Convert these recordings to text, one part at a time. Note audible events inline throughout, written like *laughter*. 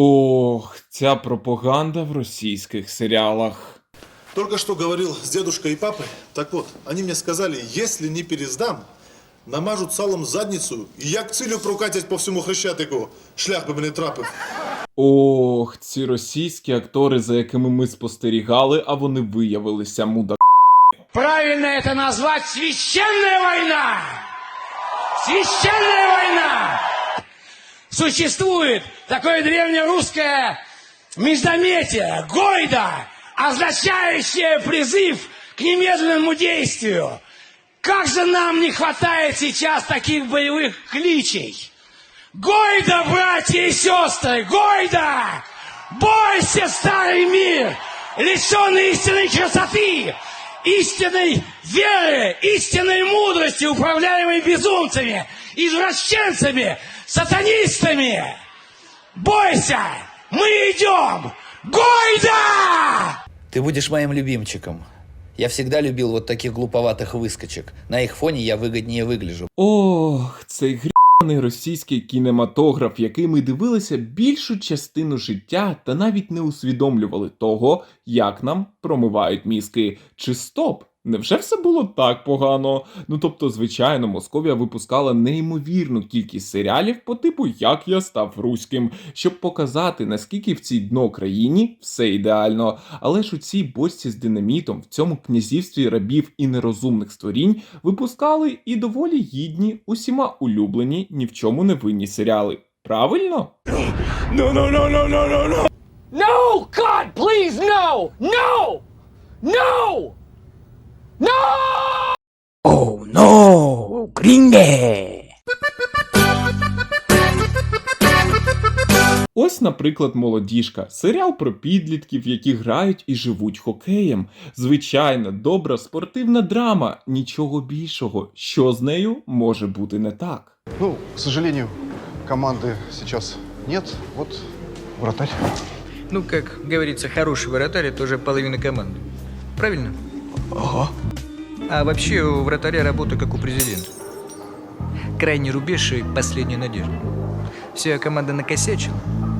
Ох, ця пропаганда в російських серіалах. Только что говорил с дедушкой и папой. Так вот, они мне сказали, если не пересдам, намажут салом задницу, і як цілю прокатять по всьому хрещатику. Шлях би мене трапив. Ох, ці російські актори, за якими ми спостерігали, а вони виявилися муда. Правильно это назвать священная война! Священная война! Существует такое древнерусское междометие, гойда, означающее призыв к немедленному действию. Как же нам не хватает сейчас таких боевых кличей? Гойда, братья и сестры, Гойда! Бойся, старый мир, лишенный истинной красоты, истинной веры, истинной мудрости, управляемой безумцами, извращенцами, сатанистами. Бойся, мы идем! Гойда! Ты будешь моим любимчиком. Я всегда любил вот таких глуповатых выскочек. На их фоне я выгоднее выгляжу. Ох, цей гряний російський кінематограф, який ми дивилися більшу частину життя та навіть не усвідомлювали того, як нам промивають мізки. Чи стоп? Невже все було так погано? Ну тобто, звичайно, Московія випускала неймовірну кількість серіалів по типу Як я став руським, щоб показати, наскільки в цій дно країні все ідеально. Але ж у цій бочці з динамітом в цьому князівстві рабів і нерозумних створінь випускали і доволі гідні, усіма улюблені, ні в чому не винні серіали. Правильно? No, God, please, no! No! No! No! Oh no, gringe! Ось, наприклад, молодіжка, серіал про підлітків, які грають і живуть хокеєм. Звичайна, добра спортивна драма, нічого більшого. Що з нею може бути не так? Ну, к сожалению, команды сейчас нет. Вот вратарь. Ну, как говорится, хороший вратарь это уже половина команды. Правильно? Ага. А вообще у вратаря работа как у президента. Крайний рубеж и последняя надежда. Вся команда накосячила,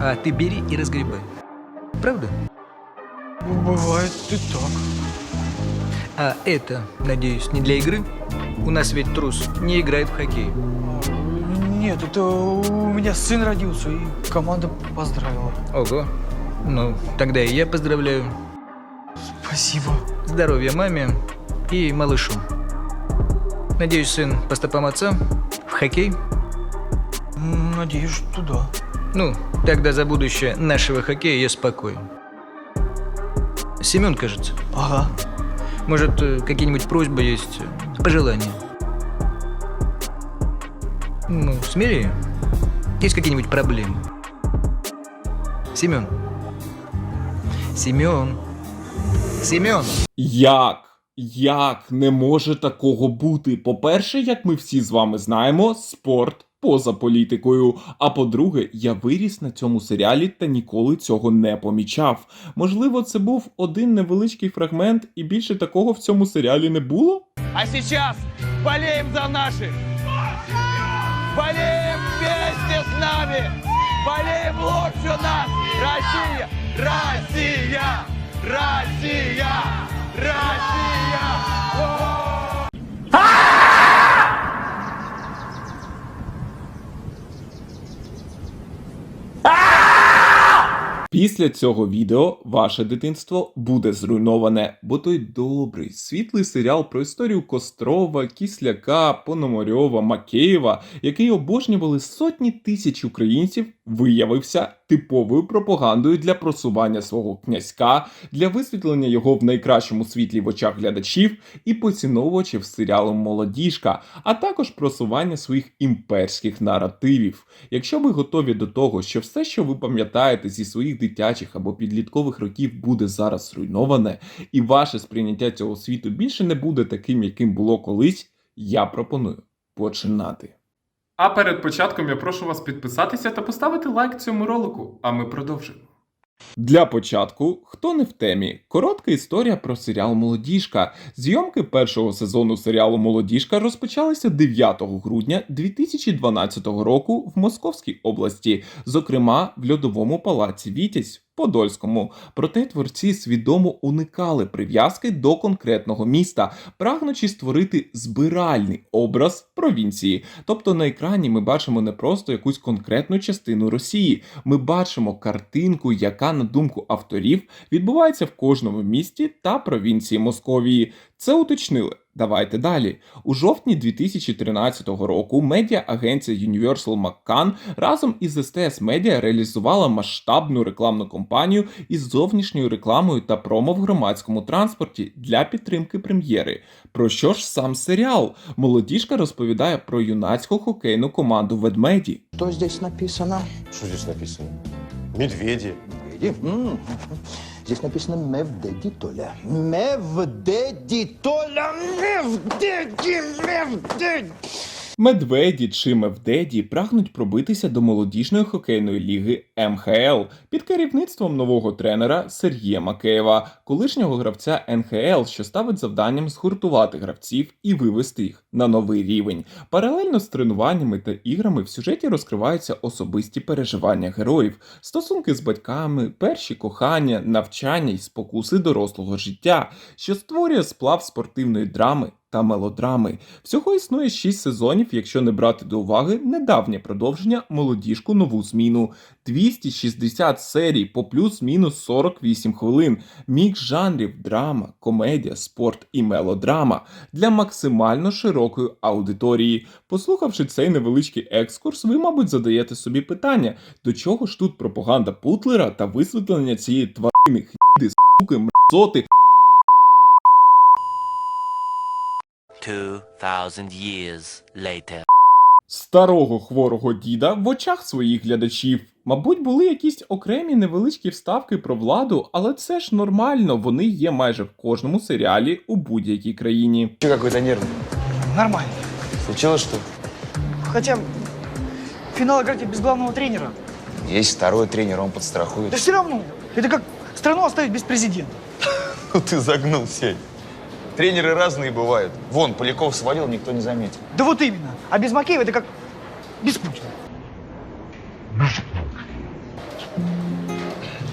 а ты бери и разгребай. Правда? Бывает и так. А это, надеюсь, не для игры? У нас ведь трус не играет в хоккей. Нет, это у меня сын родился, и команда поздравила. Ого. Ну, тогда и я поздравляю. Спасибо. Здоровья маме и малышу. Надеюсь, сын по стопам отца в хоккей? Надеюсь, что да. Ну, тогда за будущее нашего хоккея я спокоен. Семен, кажется. Ага. Может, э, какие-нибудь просьбы есть, э, пожелания? Ну, смелее. Есть какие-нибудь проблемы? Семен. Семен. Семен. Як? Як не може такого бути? По-перше, як ми всі з вами знаємо, спорт поза політикою. А по-друге, я виріс на цьому серіалі та ніколи цього не помічав. Можливо, це був один невеличкий фрагмент, і більше такого в цьому серіалі не було? А сейчас болеем за наших! Болеем вместе с нами! Болеем лучше нас! Россия! Россия! Россия! Россия! Після цього відео ваше дитинство буде зруйноване, бо той добрий, світлий серіал про історію Кострова, Кісляка, Пономарьова, Макеєва, який обожнювали сотні тисяч українців, виявився типовою пропагандою для просування свого князька, для висвітлення його в найкращому світлі в очах глядачів і поціновувачів серіалу Молодіжка, а також просування своїх імперських наративів. Якщо ви готові до того, що все, що ви пам'ятаєте зі своїх дитячих або підліткових років, буде зараз зруйноване, і ваше сприйняття цього світу більше не буде таким, яким було колись, я пропоную починати. А перед початком я прошу вас підписатися та поставити лайк цьому ролику, а ми продовжимо. Для початку, хто не в темі, коротка історія про серіал Молодіжка. Зйомки першого сезону серіалу Молодіжка розпочалися 9 грудня 2012 року в Московській області, зокрема в льодовому палаці Вітязь. Подольському, проте творці свідомо уникали прив'язки до конкретного міста, прагнучи створити збиральний образ провінції. Тобто на екрані ми бачимо не просто якусь конкретну частину Росії, ми бачимо картинку, яка, на думку авторів, відбувається в кожному місті та провінції Московії. Це уточнили. Давайте далі. У жовтні 2013 року медіа-агенція Universal McCann разом із STS Media реалізувала масштабну рекламну кампанію із зовнішньою рекламою та промо в громадському транспорті для підтримки прем'єри. Про що ж сам серіал? Молодіжка розповідає про юнацьку хокейну команду ведмеді. Что здесь написано? Что здесь написано? Медведи. Медведи? М, Здесь написано Мевдедитоля. Мевдедитоля! Мевдеди Мевдеди! Медведі чи Мевдеді прагнуть пробитися до молодіжної хокейної ліги МХЛ під керівництвом нового тренера Сергія Макеєва, колишнього гравця НХЛ, що ставить завданням згуртувати гравців і вивести їх на новий рівень. Паралельно з тренуваннями та іграми в сюжеті розкриваються особисті переживання героїв, стосунки з батьками, перші кохання, навчання й спокуси дорослого життя, що створює сплав спортивної драми та мелодрами. Всього існує 6 сезонів, якщо не брати до уваги недавнє продовження молодіжку нову зміну. 260 серій по плюс-мінус 48 хвилин. Мікс жанрів, драма, комедія, спорт і мелодрама для максимально широкої аудиторії. Послухавши цей невеличкий екскурс, ви, мабуть, задаєте собі питання, до чого ж тут пропаганда Путлера та висвітлення цієї тварини, хіди, суки, мрзоти, 2000 years later. старого хворого діда в очах своїх глядачів. Мабуть, були якісь окремі невеличкі вставки про владу, але це ж нормально, вони є майже в кожному серіалі у будь-якій країні. Че какой-то нервный? Нормально. Случилось что? Хотя финал играть без главного тренера. Есть второй тренер, он подстрахует. Да все равно. Это как страну оставить без президента. *laughs* Ну ты загнул, Сень. Тренеры разные бывают. Вон, Поляков свалил, никто не заметил. Да вот именно. А без Макеева это как без Путина.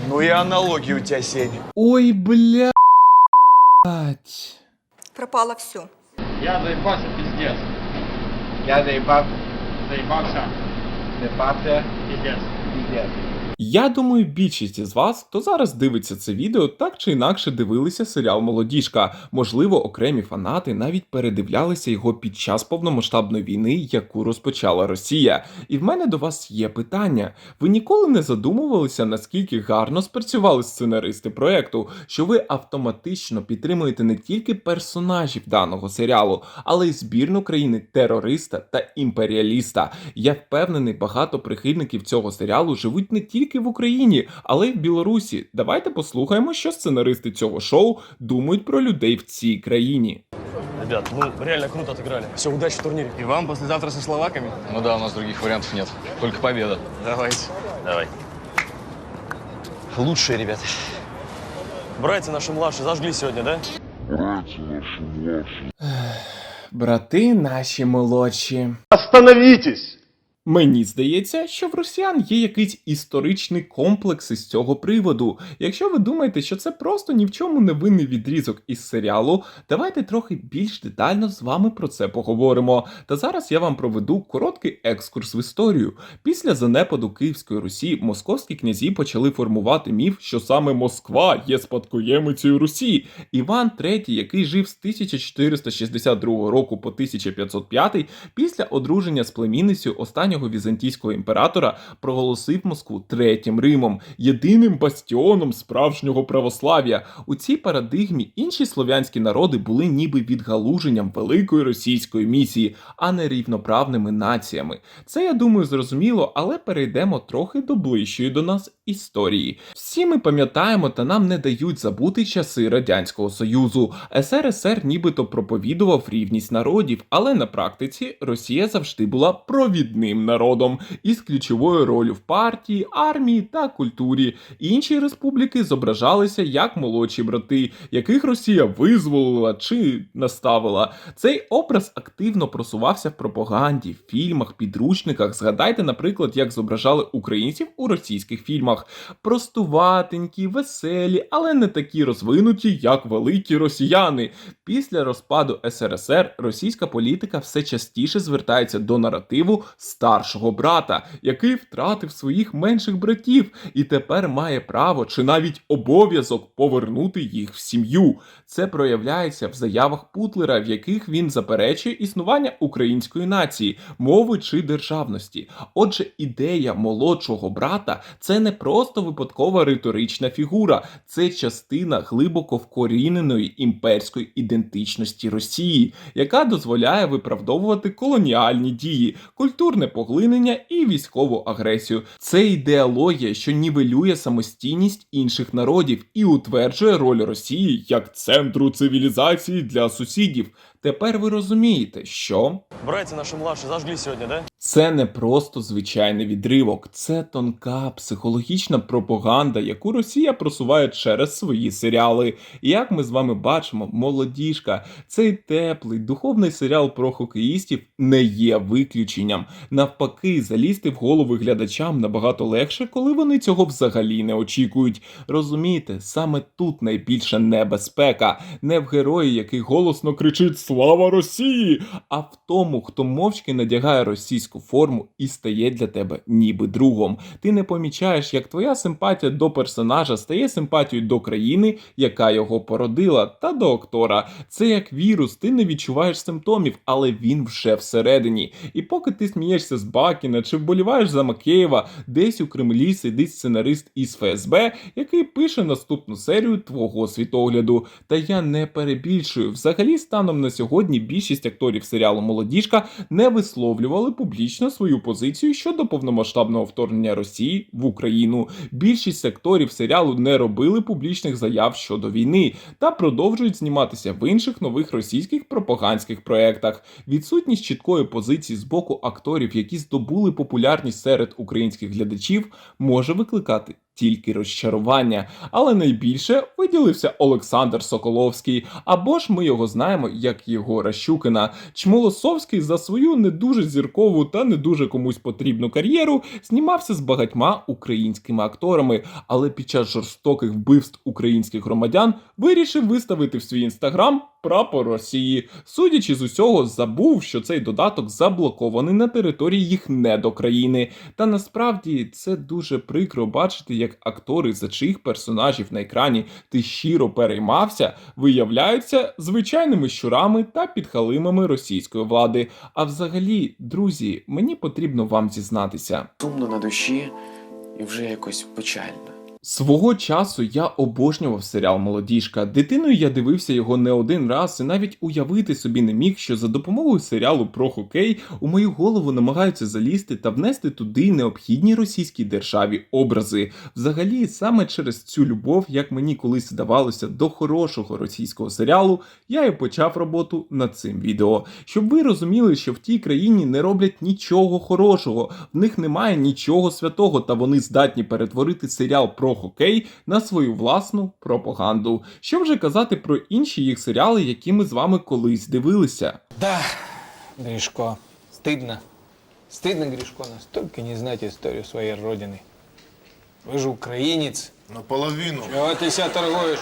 Ну и аналогии у тебя, Сень. Ой, блядь. Пропало все. Я заебался, пиздец. Я заебался. Заебался. Заебался. Пиздец. Пиздец. Я думаю, більшість із вас, хто зараз дивиться це відео, так чи інакше дивилися серіал Молодіжка. Можливо, окремі фанати навіть передивлялися його під час повномасштабної війни, яку розпочала Росія. І в мене до вас є питання: ви ніколи не задумувалися, наскільки гарно спрацювали сценаристи проекту, що ви автоматично підтримуєте не тільки персонажів даного серіалу, але й збірну країни терориста та імперіаліста. Я впевнений, багато прихильників цього серіалу живуть не тільки в Україні, але й в Білорусі. Давайте послухаємо, що сценаристи цього шоу думають про людей в цій країні. Ребят, ну реально круто отыграли. Все, удачи в турнире. И вам послезавтра со словаками? Ну да, у нас других вариантов нет. Только победа. Давайте. Давай. Лучшие ребята. Братья наши младшие зажгли сегодня, да? Брати наші молодші. Остановитесь! Мені здається, що в росіян є якийсь історичний комплекс із цього приводу. Якщо ви думаєте, що це просто ні в чому не винний відрізок із серіалу, давайте трохи більш детально з вами про це поговоримо. Та зараз я вам проведу короткий екскурс в історію. Після занепаду Київської Русі московські князі почали формувати міф, що саме Москва є спадкоємицею Русі. Іван III, який жив з 1462 року по 1505, після одруження з племінницею останнього візантійського імператора проголосив Москву третім Римом, єдиним бастіоном справжнього православ'я. У цій парадигмі інші слов'янські народи були ніби відгалуженням великої російської місії, а не рівноправними націями. Це я думаю зрозуміло, але перейдемо трохи до ближчої до нас історії. Всі ми пам'ятаємо та нам не дають забути часи Радянського Союзу. СРСР нібито проповідував рівність народів, але на практиці Росія завжди була провідним народом із ключовою ролью в партії, армії та культурі. Інші республіки зображалися як молодші брати, яких Росія визволила чи наставила. Цей образ активно просувався в пропаганді, фільмах, підручниках. Згадайте, наприклад, як зображали українців у російських фільмах. Простуватенькі, веселі, але не такі розвинуті, як великі росіяни. Після розпаду СРСР російська політика все частіше звертається до наративу старшого брата, який втратив своїх менших братів і тепер має право чи навіть обов'язок повернути їх в сім'ю. Це проявляється в заявах Путлера, в яких він заперечує існування української нації, мови чи державності. Отже, ідея молодшого брата це не просто випадкова риторична фігура, це частина глибоко вкоріненої імперської ідентичності Росії, яка дозволяє виправдовувати колоніальні дії, культурне поглинення і військову агресію. Це ідеологія, що нівелює самостійність інших народів і утверджує роль Росії як центру цивілізації для сусідів. Тепер ви розумієте, що Братья наши младшие зажгли сегодня, да? це не просто звичайний відривок, це тонка психологічна пропаганда, яку Росія просуває через свої серіали. І як ми з вами бачимо, молодіжка, цей теплий духовний серіал про хокеїстів не є виключенням. Навпаки, залізти в голови глядачам набагато легше, коли вони цього взагалі не очікують. Розумієте, саме тут найбільша небезпека, не в герої, який голосно кричить Слава Росії! а в тому, хто мовчки надягає російську форму і стає для тебе ніби другом. Ти не помічаєш, як твоя симпатія до персонажа стає симпатією до країни, яка його породила, та до актора. Це як вірус, ти не відчуваєш симптомів, але він вже всередині. І поки ти смієшся з Бакіна чи вболіваєш за Макеєва, десь у Кремлі сидить сценарист із ФСБ, який пише наступну серію твого світогляду. Та я не перебільшую. Взагалі, станом на сьогодні більшість акторів серіалу Молодіжка не висловлювали публічно свою позицію щодо повномасштабного вторгнення Росії в Україну. Більшість акторів серіалу не робили публічних заяв щодо війни та продовжують зніматися в інших нових російських пропагандських проєктах. Відсутність чіткої позиції з боку акторів, які здобули популярність серед українських глядачів, може викликати. Тільки розчарування, але найбільше виділився Олександр Соколовський, або ж ми його знаємо як Єгора Щукина. Чмолосовський за свою не дуже зіркову та не дуже комусь потрібну кар'єру знімався з багатьма українськими акторами, але під час жорстоких вбивств українських громадян вирішив виставити в свій інстаграм прапор Росії. Судячи з усього, забув, що цей додаток заблокований на території їх недокраїни. Та насправді це дуже прикро бачити, як актори, за чиїх персонажів на екрані ти щиро переймався, виявляються звичайними щурами та підхалимами російської влади. А взагалі, друзі, мені потрібно вам зізнатися. Сумно на душі і вже якось печально. Свого часу я обожнював серіал Молодіжка. Дитиною я дивився його не один раз і навіть уявити собі не міг, що за допомогою серіалу про хокей у мою голову намагаються залізти та внести туди необхідні російській державі образи. Взагалі, саме через цю любов, як мені колись здавалося, до хорошого російського серіалу, я і почав роботу над цим відео. Щоб ви розуміли, що в тій країні не роблять нічого хорошого, в них немає нічого святого, та вони здатні перетворити серіал про хокей на свою власну пропаганду. Що вже казати про інші їх серіали, які ми з вами колись дивилися. Да, Гришко, стыдно. Стыдно, Гришко, настолько не знать историю своей родины. Вы же украинец. Наполовину. Чего ты себя торгуешь?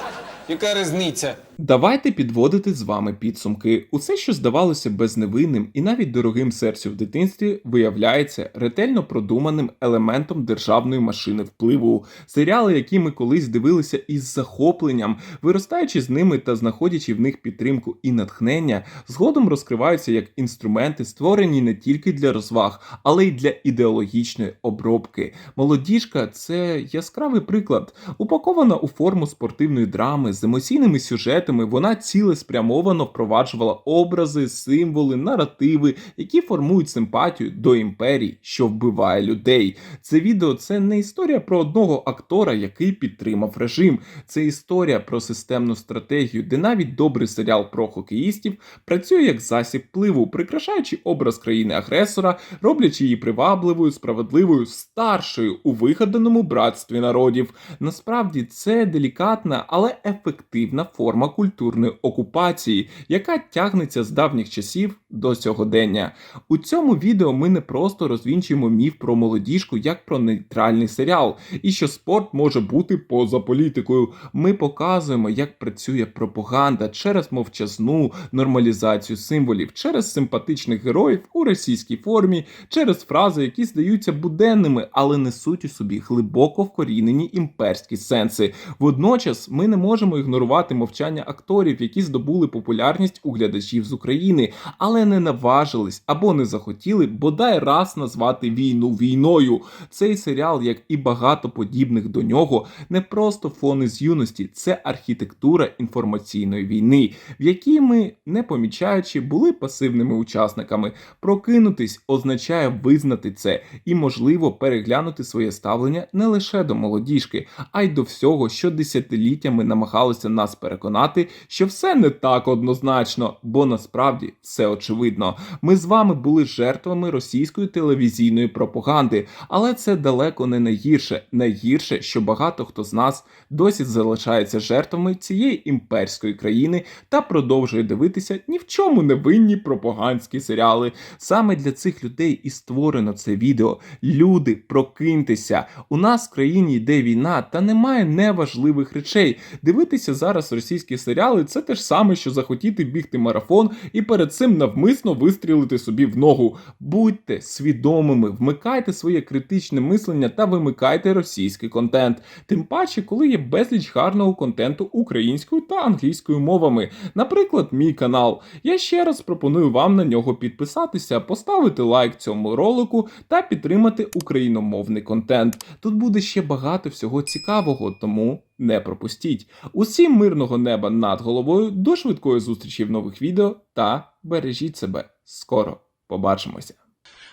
Яка різниця? Давайте підводити з вами підсумки. Усе, що здавалося безневинним і навіть дорогим серцю в дитинстві, виявляється ретельно продуманим елементом державної машини впливу. Серіали, які ми колись дивилися із захопленням, виростаючи з ними та знаходячи в них підтримку і натхнення, згодом розкриваються як інструменти, створені не тільки для розваг, але й для ідеологічної обробки. Молодіжка це яскравий приклад. Упакована у форму спортивної драми з емоційними сюжетами, вона цілеспрямовано впроваджувала образи, символи, наративи, які формують симпатію до імперії, що вбиває людей. Це відео це не історія про одного актора, який підтримав режим. Це історія про системну стратегію, де навіть добрий серіал про хокеїстів працює як засіб впливу, прикрашаючи образ країни-агресора, роблячи її привабливою, справедливою, старшою у вигаданому братстві народів. Насправді це делікатна, але ефективна форма культурної окупації, яка тягнеться з давніх часів до сьогодення. У цьому відео ми не просто розвінчуємо міф про молодіжку як про нейтральний серіал, і що спорт може бути поза політикою. Ми показуємо, як працює пропаганда через мовчазну нормалізацію символів, через симпатичних героїв у російській формі, через фрази, які здаються буденними, але несуть у собі глибоко вкорінені імперські сенси. Водночас ми не можемо ігнорувати мовчання акторів, які здобули популярність у глядачів з України, але не наважились або не захотіли бодай раз назвати війну війною. Цей серіал, як і багато подібних до нього, не просто фони з юності, це архітектура інформаційної війни, в якій ми, не помічаючи, були пасивними учасниками. Прокинутись означає визнати це і, можливо, переглянути своє ставлення не лише до молодіжки, а й до всього, що десятиліттями намагалися нас переконати, що все не так однозначно, бо насправді все очевидно. Ми з вами були жертвами російської телевізійної пропаганди, але це далеко не найгірше. Найгірше, що багато хто з нас досі залишається жертвами цієї імперської країни та продовжує дивитися ні в чому не винні пропагандські серіали. Саме для цих людей і створено це відео. Люди, прокиньтеся. У нас в країні йде війна, та немає неважливих речей. Дивитися зараз російські серіали це те ж саме, що захотіти бігти марафон і перед цим навмисно вистрілити собі в ногу. Будьте свідомими, вмикайте своє критичне мислення та вимикайте російський контент. Тим паче, коли є безліч гарного контенту українською та англійською мовами. Наприклад, мій канал. Я ще раз пропоную вам на нього підписатися, поставити лайк цьому ролику та підтримати україномовний контент. Тут буде ще багато всього цікавого, тому не пропустіть. Усім мирного неба над головою, до швидкої зустрічі в нових відео та бережіть себе. Скоро побачимося.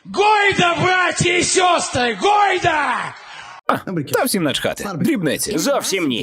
Гойда, браті і сестри, гойда! Та всім начхати. Дрібниці. Зовсім ні.